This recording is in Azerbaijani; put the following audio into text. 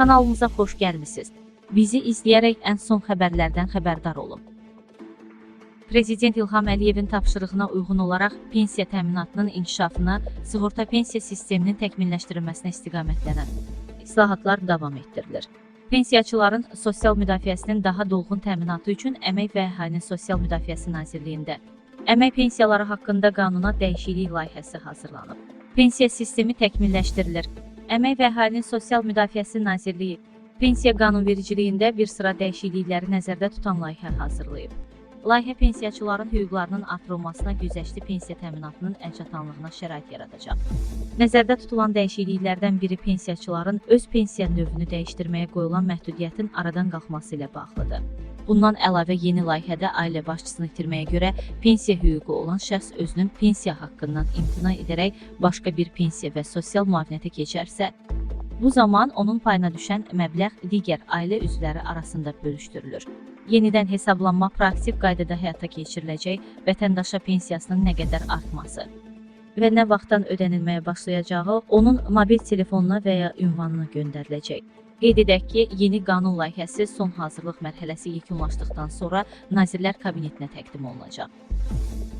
Kanalımıza xoş gəlmisiniz. Bizi izləyərək ən son xəbərlərdən xəbərdar olun. Prezident İlham Əliyevin tapşırığına uyğun olaraq pensiya təminatının inkişafına, sığorta pensiya sisteminin təkmilləşdirilməsinə istiqamətlənən islahatlar davam etdirilir. Pensiyaçıların sosial müdafiəsinin daha dolğun təminatı üçün Əmək və Əhalinin Sosial Müdafiəsi Nazirliyində Əmək pensiyaları haqqında qanuna dəyişiklik layihəsi hazırlanıb. Pensiya sistemi təkmilləşdirilir. Əmək və Əhalinin Sosial Müdafiəsi Nazirliyi pensiya qanunvericiliyində bir sıra dəyişiklikləri nəzərdə tutan layihə hazırlayıb. Layihə pensiyaçıların hüquqlarının artırılmasına, güzəştli pensiya təminatının əlçatanlığına şərait yaradacaq. Nəzərdə tutulan dəyişikliklərdən biri pensiyaçıların öz pensiya növünü dəyişdirməyə qoyulan məhdudiyyətin aradan qalxması ilə bağlıdır. Bundan əlavə yeni layihədə ailə başçısını itirməyə görə pensiya hüququ olan şəxs özünün pensiya haqqından imtina edərək başqa bir pensiya və sosial müavinətə keçərsə, bu zaman onun payına düşən məbləğ digər ailə üzvləri arasında bölüşdürülür. Yenidən hesablanma praktik qaydada həyata keçiriləcək, vətəndaşa pensiyasının nə qədər artması və nə vaxtdan ödənilməyə başlayacağı onun mobil telefonuna və ya ünvanına göndəriləcək. Qeyd edək ki, yeni qanun layihəsi son hazırlıq mərhələsi yekunlaşdıqdan sonra Nazirlər Kabinetinə təqdim olunacaq.